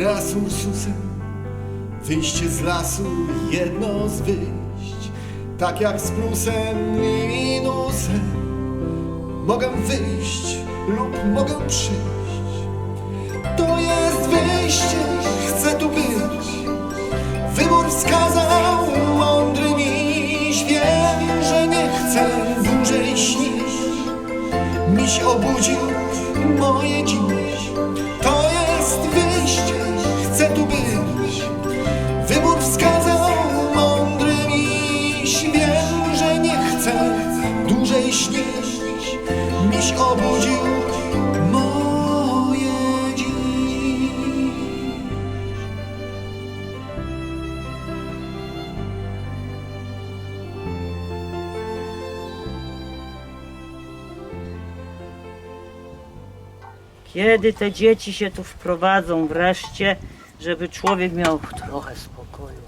gra z Ursusem, wyjście z lasu, jedno z wyjść. Tak jak z plusem i minusem, mogę wyjść lub mogę przyjść. To jest wyjście, chcę tu być. Wybór wskazał mądry miś, wiem, że nie chcę dłużej śnić. Miś obudził moje dziś. Kiedy te dzieci się tu wprowadzą wreszcie, żeby człowiek miał trochę spokoju.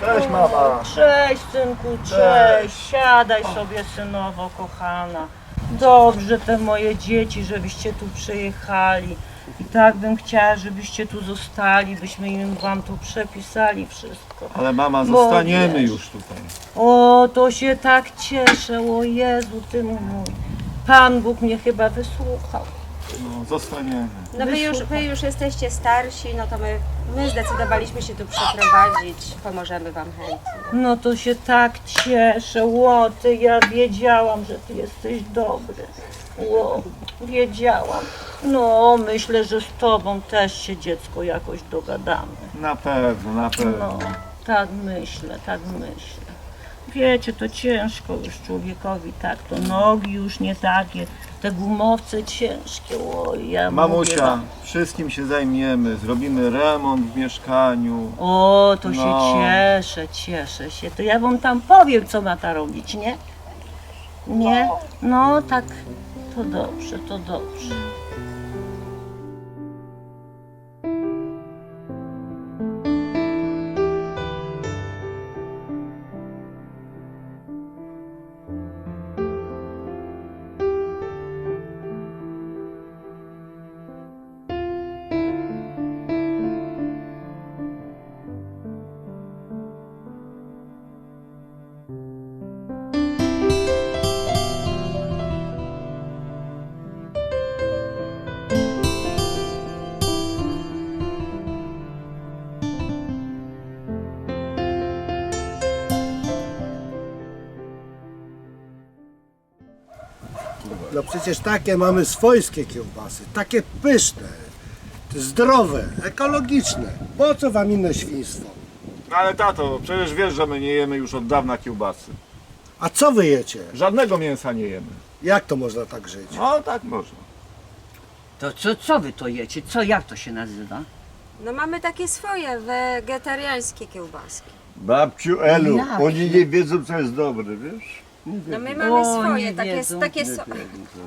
Cześć mama. Cześć synku, cześć. Siadaj sobie synowo, kochana. Dobrze te moje dzieci, żebyście tu przyjechali. I tak bym chciała, żebyście tu zostali, byśmy im wam tu przepisali wszystko. Ale mama, Bo zostaniemy wiesz. już tutaj. O, to się tak cieszę, o Jezu, ty mój. Pan Bóg mnie chyba wysłuchał. No, zostaniemy. No wy już, wy już jesteście starsi, no to my, my zdecydowaliśmy się tu przeprowadzić. Pomożemy wam chętnie. No to się tak cieszę, ło, ty, ja wiedziałam, że ty jesteś dobry. Ło, wiedziałam. No, myślę, że z tobą też się dziecko jakoś dogadamy. Na pewno, na pewno. No, tak myślę, tak myślę. Wiecie, to ciężko już człowiekowi, tak, to nogi już nie takie, te gumowce ciężkie, oj, ja mówię Mamusia, wam. wszystkim się zajmiemy. Zrobimy remont w mieszkaniu. O, to się No. cieszę, cieszę się. To ja wam tam powiem, co ma ta robić, nie? Nie? No tak, to dobrze, to dobrze. No przecież takie mamy swojskie kiełbasy, takie pyszne, zdrowe, ekologiczne. Po co wam inne świństwo? No ale tato, przecież wiesz, że my nie jemy już od dawna kiełbasy. A co wy jecie? Żadnego mięsa nie jemy. Jak to można tak żyć? No tak można. To co, co wy to jecie? Co, jak to się nazywa? No mamy takie swoje wegetariańskie kiełbaski. Babciu Elu, oni nie wiedzą co jest dobre, wiesz? No my mamy O, swoje, nie takie, wiedzą. takie, so,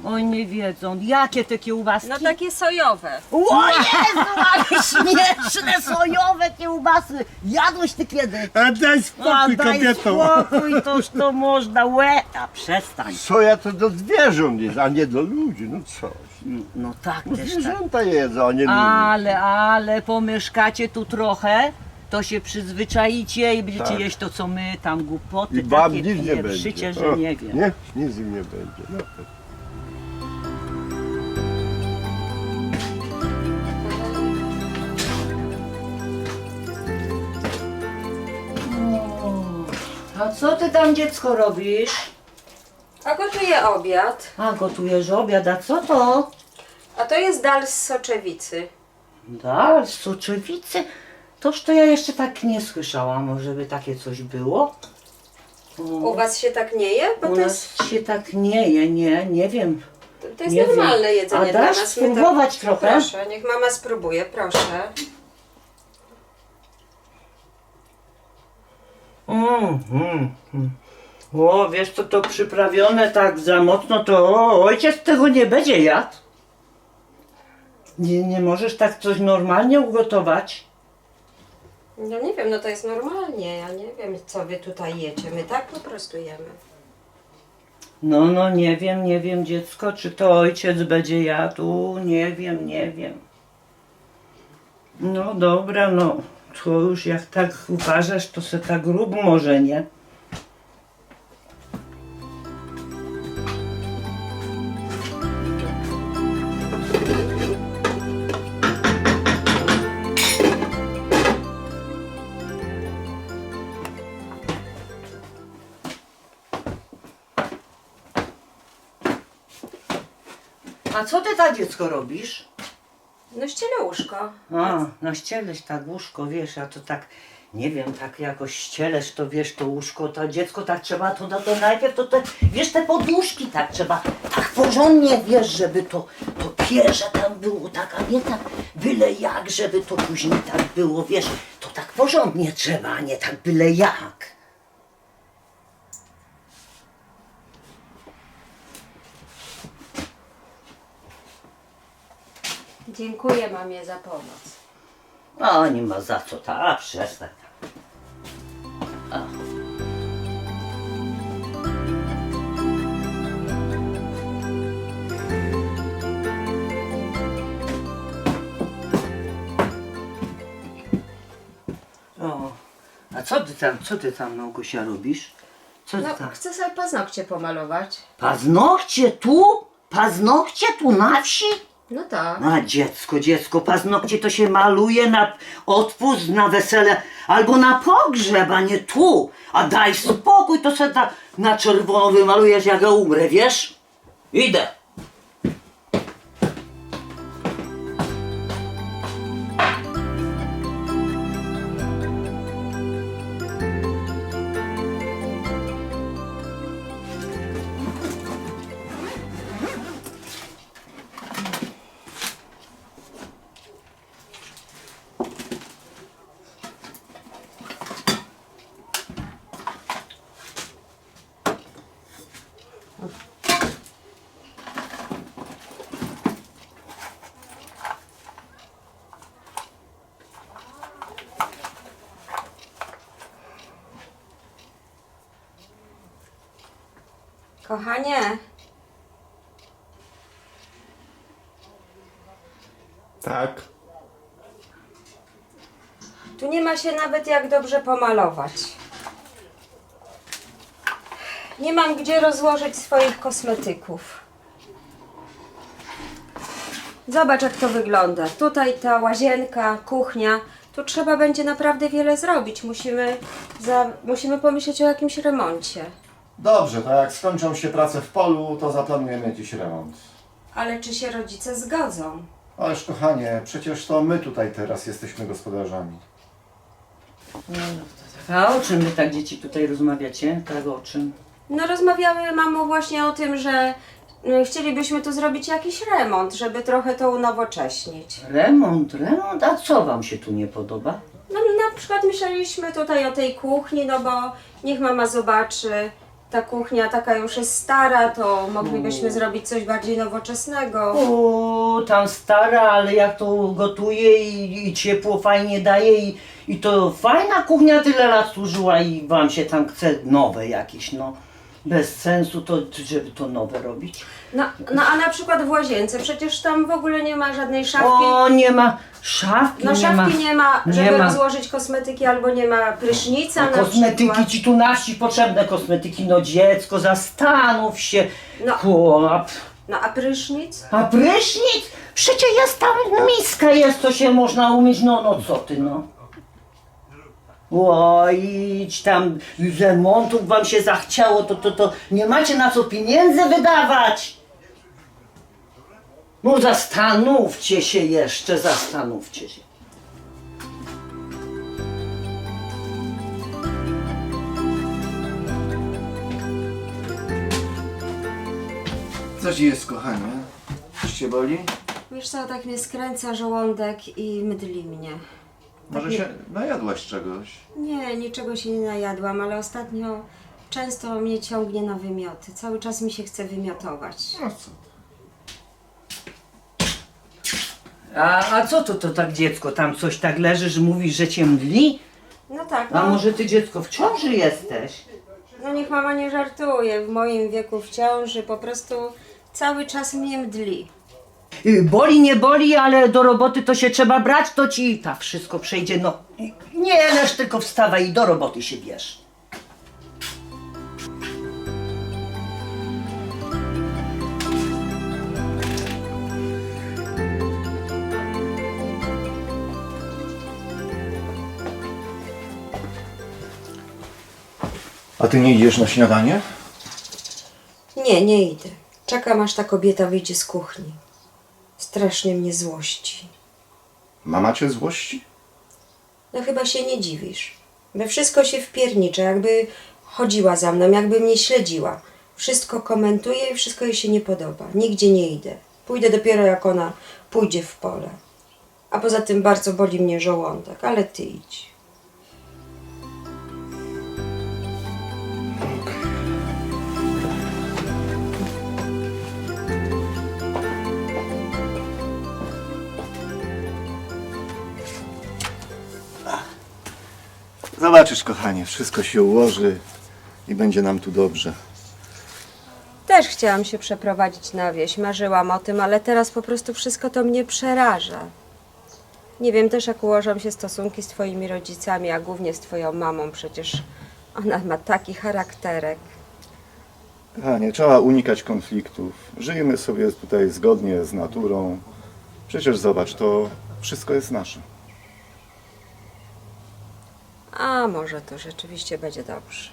Oj, nie wiedzą. Jakie te kiełbaski? no takie sojowe. O Jezu, ale śmieszne, sojowe kiełbasy! Jadłeś ty kiedy? A daj A spokój daj kobieto! spokój, toż to można, łe! A przestań. Soja to do zwierząt jest, a nie do ludzi, no coś. No, no tak No też tak. zwierzęta jedzą, a nie ludzie. Ale, ale pomieszkacie tu trochę, to się przyzwyczaicie i będziecie Tak. jeść to, co my, tam głupoty I wam takie nic nie będzie. pieprzycie, że O, nie wiem. Nie, nic im nie będzie. No. A co ty tam dziecko robisz? A gotuję obiad. A, gotujesz obiad, a co to? A to jest dal z soczewicy. Dal, z soczewicy? Toż to ja jeszcze tak nie słyszałam, żeby takie coś było. U was się tak nie je? Bo U to nas jest, się tak nie je, nie, nie wiem. to, jest nie wiem. normalne jedzenie A dla dasz nas. My to- spróbować trochę? Proszę, niech mama spróbuje, proszę. Mm, mm, mm. O, wiesz co, to przyprawione tak za mocno, to o, ojciec tego nie będzie jadł. Nie, nie możesz tak coś normalnie ugotować? No nie wiem, no to jest normalnie. Ja nie wiem, co wy tutaj jecie. My tak po prostu jemy. No, no, nie wiem, nie wiem, dziecko, czy to ojciec będzie jadł, nie wiem, nie wiem. No dobra, no, to już jak tak uważasz, to se tak rób może, nie? A co ty tak dziecko robisz? No ściele łóżko. A, no ścielesz tak łóżko, wiesz, a to tak, nie wiem, tak jakoś ścielesz to, wiesz, to łóżko, to dziecko tak trzeba, to, to, to najpierw to te, wiesz, te poduszki tak trzeba, tak porządnie, wiesz, żeby to, to pierze tam było, tak, a nie tak byle jak, żeby to później tak było, wiesz, to tak porządnie trzeba, a nie tak byle jak. Dziękuję mamie za pomoc. A, nie ma za co, ta, a przestań. A. O, a co ty tam, co ty tam, Małgosia, robisz? Co ty No, tam? chcę sobie paznokcie pomalować. Paznokcie tu? Paznokcie tu na wsi? No tak. A dziecko, dziecko, paznokcie to się maluje na odpust, na wesele albo na pogrzeb, a nie tu. A daj spokój, to se na, na czerwono wymalujesz, jak ja umrę, wiesz? Idę. Kochanie, Tak. tu nie ma się nawet jak dobrze pomalować. Nie mam gdzie rozłożyć swoich kosmetyków. Zobacz jak to wygląda. Tutaj ta łazienka, kuchnia. Tu trzeba będzie naprawdę wiele zrobić. Musimy, za, musimy pomyśleć o jakimś remoncie. Dobrze, to jak skończą się prace w polu, to zaplanujemy jakiś remont. Ale czy się rodzice zgodzą? Ależ kochanie, przecież to my tutaj teraz jesteśmy gospodarzami. A o czym wy tak dzieci tutaj rozmawiacie? Tak o czym? No rozmawiamy, mamo, właśnie o tym, że y, chcielibyśmy tu zrobić jakiś remont, żeby trochę to unowocześnić. Remont, remont, a co wam się tu nie podoba? No na przykład myśleliśmy tutaj o tej kuchni, no bo niech mama zobaczy, ta kuchnia taka już jest stara, to moglibyśmy zrobić coś bardziej nowoczesnego. O, tam stara, ale jak to gotuje i, i ciepło fajnie daje i, i to fajna kuchnia tyle lat służyła i wam się tam chce nowe jakieś, no. Bez sensu to, żeby to nowe robić. No, no a na przykład w łazience, przecież tam w ogóle nie ma żadnej szafki. O, nie ma szafki, No nie szafki ma. nie ma, nie żeby ma. rozłożyć kosmetyki, albo nie ma prysznica na kosmetyki przykład. ci tu na wsi potrzebne kosmetyki, no dziecko, zastanów się. No. Chłop. No a prysznic? A prysznic? Przecież jest tam miska jest, to się można umyć, no, no co ty, no. O, idź tam, remontów wam się zachciało, to, to, to nie macie na co pieniędzy wydawać. No zastanówcie się jeszcze, zastanówcie się. Co ci jest, kochanie? Coś cię boli? Wiesz co, tak mnie skręca żołądek i mydli mnie. Może się najadłaś czegoś? Nie, niczego się nie najadłam, ale ostatnio często mnie ciągnie na wymioty. Cały czas mi się chce wymiotować. No co? A, a co to, to tak dziecko, tam coś tak leży, że mówisz, że cię mdli? No tak, A no, może ty dziecko w ciąży jesteś? no No niech mama nie żartuje, w moim wieku w ciąży po prostu cały czas mnie mdli. Y, Boli, nie boli, ale do roboty to się trzeba brać, to ci i tak wszystko przejdzie. No, nie leż, tylko wstawaj i do roboty się bierz. A ty nie idziesz na śniadanie? Nie, nie idę. Czekam aż ta kobieta wyjdzie z kuchni. Strasznie mnie złości. Mama cię złości? No chyba się nie dziwisz. We wszystko się wpiernicza, jakby chodziła za mną, jakby mnie śledziła. Wszystko komentuje i wszystko jej się nie podoba. Nigdzie nie idę. Pójdę dopiero jak ona pójdzie w pole. A poza tym bardzo boli mnie żołądek, ale ty idź. Zobaczysz, kochanie, wszystko się ułoży i będzie nam tu dobrze. Też chciałam się przeprowadzić na wieś, marzyłam o tym, ale teraz po prostu wszystko to mnie przeraża. Nie wiem też, jak ułożą się stosunki z twoimi rodzicami, a głównie z twoją mamą, przecież ona ma taki charakterek. Kochanie, trzeba unikać konfliktów. Żyjmy sobie tutaj zgodnie z naturą. Przecież zobacz, to wszystko jest nasze. A może to rzeczywiście będzie dobrze.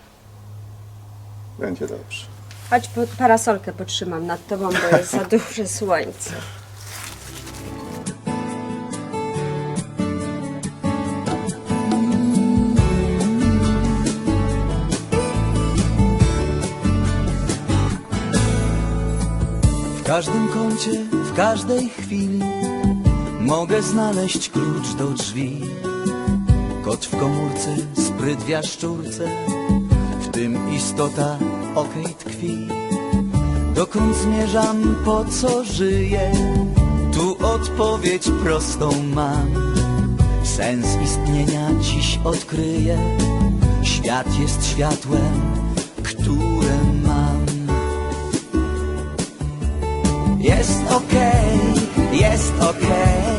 Będzie dobrze. Chodź, po, parasolkę potrzymam nad tobą, bo jest za duże słońce. W każdym kącie, w każdej chwili mogę znaleźć klucz do drzwi. Kot w komórce, spryt w jaszczurce, w tym istota okej tkwi. Dokąd zmierzam, po co żyję? Tu odpowiedź prostą mam. Sens istnienia dziś odkryję. Świat jest światłem, które mam. Jest okej, jest okej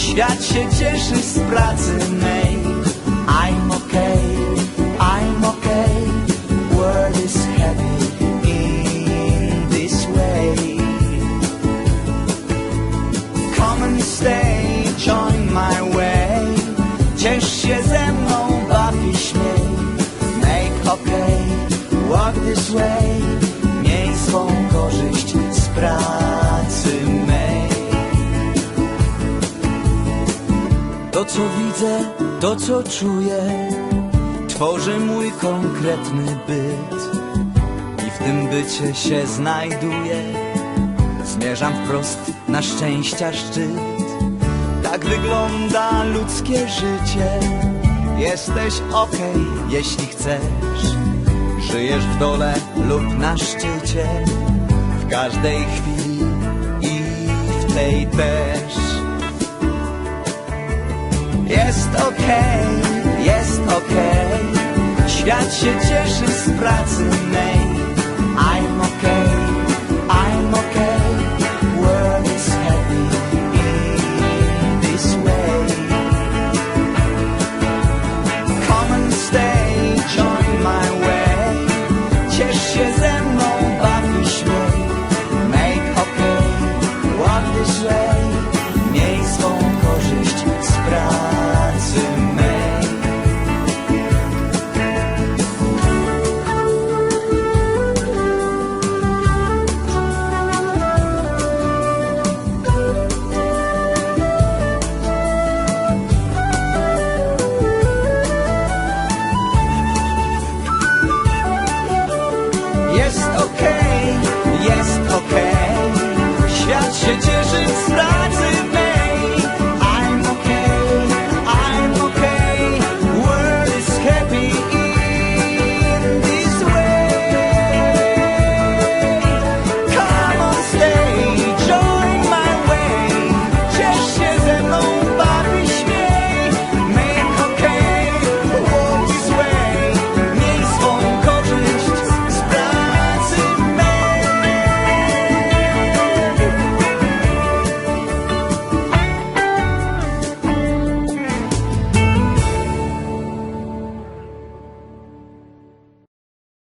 Świat się cieszy z pracy mej Miej swą korzyść z pracy mej. To co widzę, to co czuję Tworzy mój konkretny byt. I w tym bycie się znajduję. Zmierzam wprost na szczęścia szczyt. Tak wygląda ludzkie życie. Jesteś okej, jeśli chcesz Żyjesz w dole lub na szczycie W każdej chwili i w tej też. Jest okej, jest okej. Świat się cieszy z pracy mej